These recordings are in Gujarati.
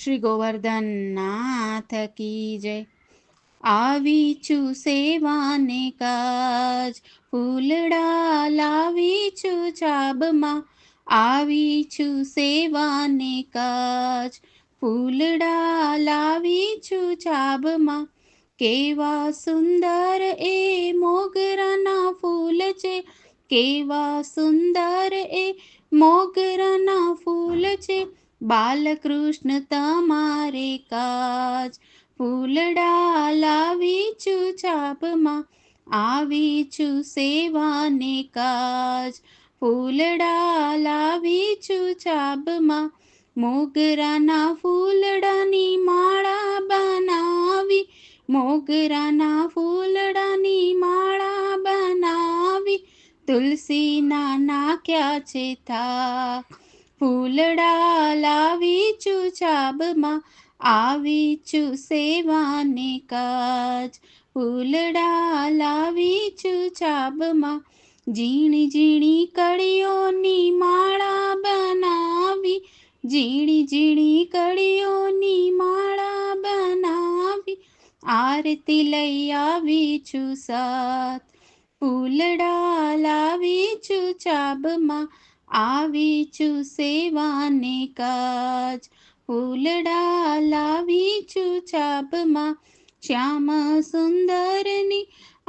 શ્રી ગોવર્ધન કી જય આવી છું સેવાને કાજ ફૂલડા લાવી છું છાબમાં આવી છું સેવાને કાજ ફૂલડા લાવી છું છાબમાં કેવા સુંદર એ મોગરાના ફૂલ છે કેવા સુંદર એ મોગરાના ફૂલ છે બાલકૃષ્ણ તમારે કાજ ફૂલડા લાવી છું છાપમાં. આવી છું સેવાને કાજ ફૂલડા લાવી છું છાપમાં. મોગરાના ફૂલડાની માળા બનાવી, મોગરાના ફૂલડાની માળા બનાવી. તુલસીના નાખ્યા છે થા ફૂલડા લાવી છું ચાબમાં આવી છું સેવાને કાજ ફૂલડા લાવી છું ચાબમાં ઝીણી ઝીણી કળીઓની માળા બનાવી. ઝીણી ઝીણી કળીઓની માળા બનાવી. આરતી લઈ આવી છું સાત ફૂલડા લાવી છું ચાબમાં આવી છું સેવાને કાજ ફૂલડા લાવી છું છાપમાં શ્યામ સુંદરની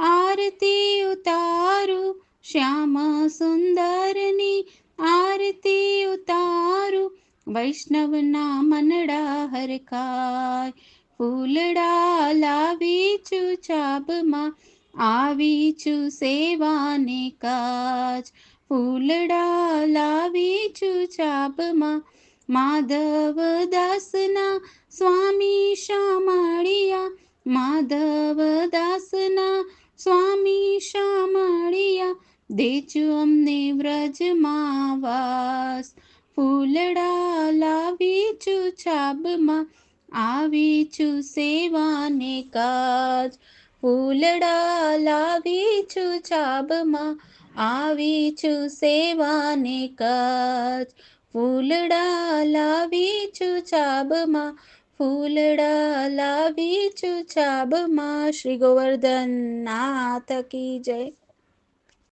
આરતી ઉતારું શ્યામ સુંદરની આરતી ઉતારું વૈષ્ણવના મનડા હરખાય ફૂલડા લાવી છું છાપમાં આવી છું સેવાને કાજ ફૂલડા લાવી છું ચાબમાં માધવ દાસના સ્વામી શામળિયા માધવ દાસના સ્વામી શામળિયા, દેજો અમને વ્રજમાં વાસ. ફૂલડા લાવી છું છાબમાં આવી છું સેવાને કાજ. ફૂલડા લાવી છું ચાબમાં આવી છું સેવાને કચ. ફૂલડા લાવી છું ચાબમાં, ફૂલડા લાવી છું ચાબમાં. શ્રી ગોવર્ધન નાથ કી જય.